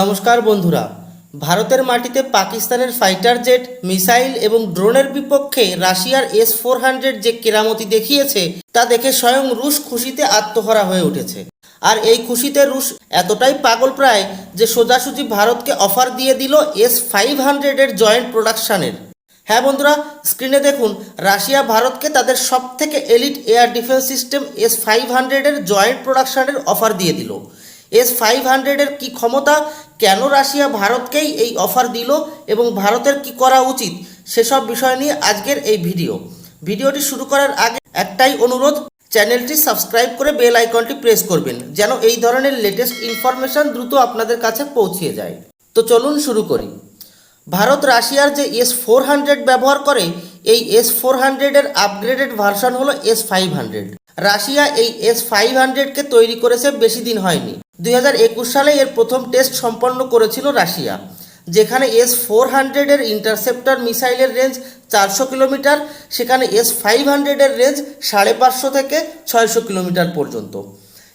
নমস্কার বন্ধুরা। ভারতের মাটিতে পাকিস্তানের ফাইটার জেট মিসাইল এবং ড্রোনের বিপক্ষে রাশিয়ার এস ফোর হান্ড্রেড যে কেরামতি দেখিয়েছে, তা দেখে স্বয়ং রুশ খুশিতে আত্মহারা হয়ে উঠেছে। আর এই খুশিতে রুশ এতটাই পাগল প্রায় যে সোজাসুজি ভারতকে অফার দিয়ে দিল এস ফাইভ হান্ড্রেডের জয়েন্ট প্রোডাকশানের হ্যাঁ বন্ধুরা স্ক্রিনে দেখুন, রাশিয়া ভারতকে তাদের সব থেকে elite air defence system S five হান্ড্রেডের জয়েন্ট প্রোডাকশানের অফার দিয়ে দিল। এস ফাইভ হান্ড্রেডের কী ক্ষমতা কেন রাশিয়া ভারতকেই এই অফার দিল এবং ভারতের কি করা উচিত সেসব বিষয় নিয়ে আজকের এই ভিডিও ভিডিওটি শুরু করার আগে একটাই অনুরোধ চ্যানেলটি সাবস্ক্রাইব করে বেল আইকনটি প্রেস করবেন, যেন এই ধরনের লেটেস্ট ইনফরমেশন দ্রুত আপনাদের কাছে পৌঁছে যায়। তো চলুন শুরু করি। ভারত রাশিয়ার যে এস ফোর হান্ড্রেড ব্যবহার করে, এই এস ফোর হান্ড্রেডের আপগ্রেডেড ভার্সন হলো এস ফাইভ রাশিয়া এই এস ফাইভ হান্ড্রেডকে তৈরি করেছে বেশি দিন হয়নি। দুই হাজার একুশ সালে এর প্রথম টেস্ট সম্পন্ন করেছিল রাশিয়া, যেখানে এস ফোর হান্ড্রেডের ইন্টারসেপ্টর মিসাইলের রেঞ্জ চারশো কিলোমিটার, সেখানে এস ফাইভ হান্ড্রেডের রেঞ্জ সাড়ে পাঁচশো থেকে ছয়শো কিলোমিটার পর্যন্ত।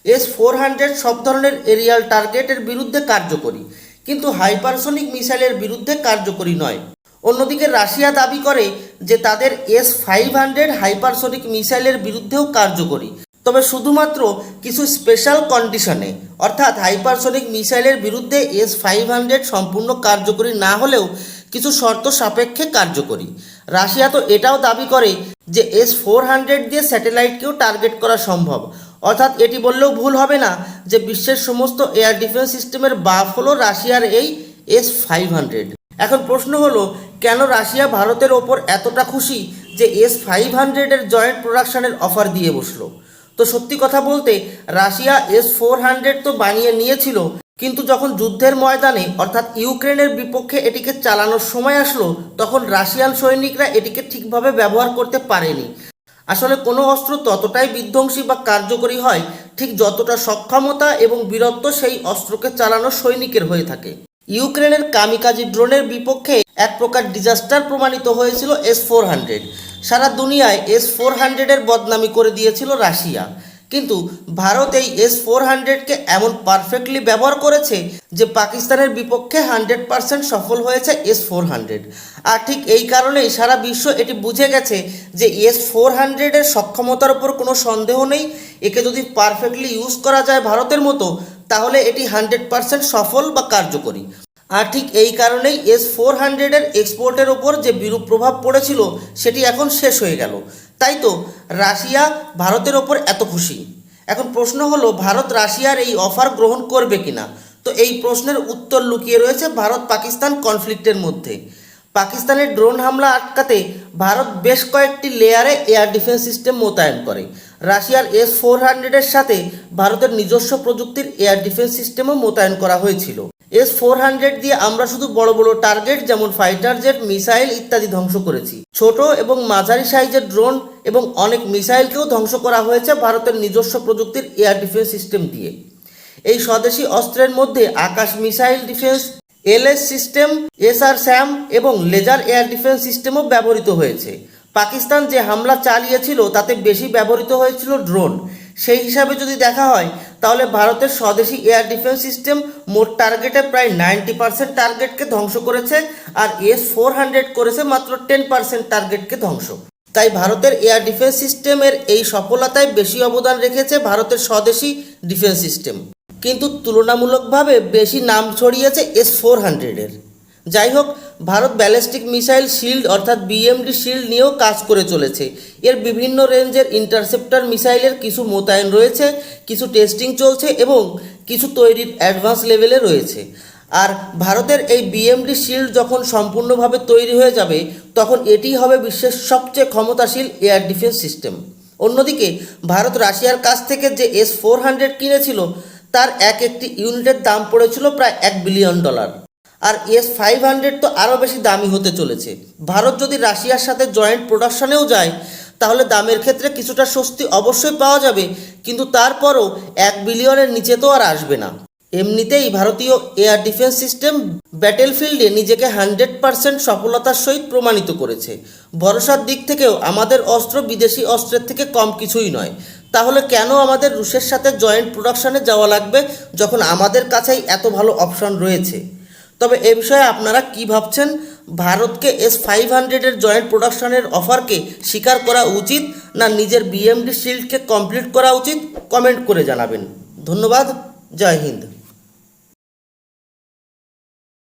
এস ফোর হান্ড্রেড সব ধরনের এরিয়াল টার্গেটের বিরুদ্ধে কার্যকরী, কিন্তু হাইপারসোনিক মিসাইলের বিরুদ্ধে কার্যকরী নয়। অন্যদিকে রাশিয়া দাবি করে যে তাদের এস ফাইভ হান্ড্রেড হাইপারসোনিক মিসাইলের বিরুদ্ধেও কার্যকরী। তবে শুধুমাত্র কিছু স্পেশাল কন্ডিশনে অর্থাৎ হাইপারসোনিক মিসাইলের বিরুদ্ধে এস ফাইভ হান্ড্রেড সম্পূর্ণ কার্যকরী না হলেও কিছু শর্ত সাপেক্ষে কার্যকরী। রাশিয়া তো এটাও দাবি করে যে এস ফোর হান্ড্রেড দিয়ে স্যাটেলাইটকেও টার্গেট করা সম্ভব। অর্থাৎ এটি বললেও ভুল হবে না যে বিশ্বের সমস্ত এয়ার ডিফেন্স সিস্টেমের বাফ হলো রাশিয়ার এই এস ফাইভ হান্ড্রেড এখন প্রশ্ন হলো, কেন রাশিয়া ভারতের ওপর এতটা খুশি যে এস ফাইভ হান্ড্রেডের জয়েন্ট প্রোডাকশানের অফার দিয়ে বসল? তো সত্যি কথা বলতে, রাশিয়া এস ফোর হান্ড্রেড তো বানিয়ে নিয়েছিল, কিন্তু যখন যুদ্ধের ময়দানে, অর্থাৎ ইউক্রেনের বিপক্ষে এটিকে চালানোর সময় আসলো, তখন রাশিয়ান সৈনিকরা এটিকে ঠিকভাবে ব্যবহার করতে পারেনি। আসলে কোনো অস্ত্র ততটাই বিধ্বংসী বা কার্যকরী হয়, ঠিক যতটা সক্ষমতা এবং বীরত্ব সেই অস্ত্রকে চালানো সৈনিকের হয়ে থাকে। ইউক্রেনের কামিকাজি ড্রোনের বিপক্ষে এক প্রকার ডিজাস্টার প্রমাণিত হয়েছিল এস ফোর হান্ড্রেড সারা দুনিয়ায় এস ফোর হান্ড্রেডের বদনামি করে দিয়েছিল রাশিয়া। কিন্তু ভারত এই এস ফোর হান্ড্রেডকে এমন পারফেক্টলি ব্যবহার করেছে যে পাকিস্তানের বিপক্ষে হান্ড্রেড পারসেন্ট সফল হয়েছে এস ফোর হান্ড্রেড আর ঠিক এই কারণেই সারা বিশ্ব এটি বুঝে গেছে যে এস ফোর হান্ড্রেডের সক্ষমতার উপর কোনো সন্দেহ নেই। একে যদি পারফেক্টলি ইউজ করা যায় ভারতের মতো তাহলে এটি হান্ড্রেড পারসেন্ট সফল বা কার্যকরী। আর ঠিক এই কারণেই এস ফোর হান্ড্রেডের এক্সপোর্টের ওপর যে বিরূপ প্রভাব পড়েছিল, সেটি এখন শেষ হয়ে গেল। তাই তো রাশিয়া ভারতের ওপর এত খুশি? এখন প্রশ্ন হলো, ভারত রাশিয়ার এই অফার গ্রহণ করবে কিনা? তো এই প্রশ্নের উত্তর লুকিয়ে রয়েছে ভারত পাকিস্তান কনফ্লিক্টের মধ্যে। পাকিস্তানের ড্রোন হামলা আটকাতে ভারত বেশ কয়েকটি লেয়ারে এয়ার ডিফেন্স সিস্টেম মোতায়েন করে। রাশিয়ার এস ফোর হান্ড্রেডের সাথে ভারতের নিজস্ব প্রযুক্তির এয়ার ডিফেন্স সিস্টেমও মোতায়েন করা হয়েছিল। এস ফোর হান্ড্রেড দিয়ে আমরা শুধু বড় বড় টার্গেট যেমন ফাইটার জেট, মিসাইল ইত্যাদি ধ্বংস করেছি। ছোট এবং মাঝারি সাইজের ড্রোন এবং অনেক মিসাইলকেও ধ্বংস করা হয়েছে ভারতের নিজস্ব প্রযুক্তির এয়ার ডিফেন্স সিস্টেম দিয়ে। এই স্বদেশি অস্ত্রের মধ্যে Akash missile defence, LS system SR SAM এবং লেজার এয়ার ডিফেন্স সিস্টেমও ব্যবহৃত হয়েছে। পাকিস্তান যে হামলা চালিয়েছিল, তাতে বেশি ব্যবহৃত হয়েছিল ড্রোন। সেই হিসাবে যদি দেখা হয়, তাহলে ভারতের স্বদেশি এয়ার ডিফেন্স সিস্টেম মোট টার্গেটে প্রায় নাইনটি পার্সেন্ট টার্গেটকে ধ্বংস করেছে আর এস ফোর হান্ড্রেড করেছে মাত্র টেন পার্সেন্ট টার্গেটকে ধ্বংস। তাই ভারতের এয়ার ডিফেন্স সিস্টেমের এই সফলতায় বেশি অবদান রেখেছে ভারতের স্বদেশি ডিফেন্স সিস্টেম। কিন্তু তুলনামূলকভাবে বেশি নাম ছড়িয়েছে এস ফোর হান্ড্রেডের যাই হোক ভারত ব্যালিস্টিক মিসাইল শিল্ড অর্থাৎ বিএমডি শিল্ড নিয়েও কাজ করে চলেছে। এর বিভিন্ন রেঞ্জের ইন্টারসেপ্টার মিসাইলের কিছু মোতায়েন রয়েছে, কিছু টেস্টিং চলছে এবং কিছু তৈরির অ্যাডভান্স লেভেলে রয়েছে। আর ভারতের এই বিএমডি শিল্ড যখন সম্পূর্ণভাবে তৈরি হয়ে যাবে, তখন এটি হবে বিশ্বের সবচেয়ে ক্ষমতাশীল এয়ার ডিফেন্স সিস্টেম। অন্যদিকে, ভারত রাশিয়ার কাছ থেকে যে এস ফোর হান্ড্রেড কিনেছিল, তার এক একটি ইউনিটের দাম পড়েছিল প্রায় এক বিলিয়ন ডলার। আর এস ফাইভ হান্ড্রেড তো আরও বেশি দামি হতে চলেছে। ভারত যদি রাশিয়ার সাথে জয়েন্ট প্রোডাকশনেও যায়, তাহলে দামের ক্ষেত্রে কিছুটা স্বস্তি অবশ্যই পাওয়া যাবে, কিন্তু তারপরও এক বিলিয়নের নিচে তো আর আসবে না। এমনিতেই ভারতীয় এয়ার ডিফেন্স সিস্টেম ব্যাটেলফিল্ডে নিজেকে হান্ড্রেড পারসেন্ট সফলতার সহিত প্রমাণিত করেছে। ভরসার দিক থেকেও আমাদের অস্ত্র বিদেশি অস্ত্রের থেকে কম কিছুই নয়। তাহলে কেন আমাদের রুশের সাথে জয়েন্ট প্রোডাকশনে যাওয়া লাগবে, যখন আমাদের কাছেই এত ভালো অপশন রয়েছে? তবে এ বিষয়ে আপনারা কি ভাবছেন? ভারতকে এস ফাইভ হান্ড্রেডের জয়েন্ট প্রোডাকশনের অফারকে স্বীকার করা উচিত না নিজের বিএমডি শিল্ডকে কমপ্লিট করা উচিত? কমেন্ট করে জানাবেন। ধন্যবাদ। জয় হিন্দ।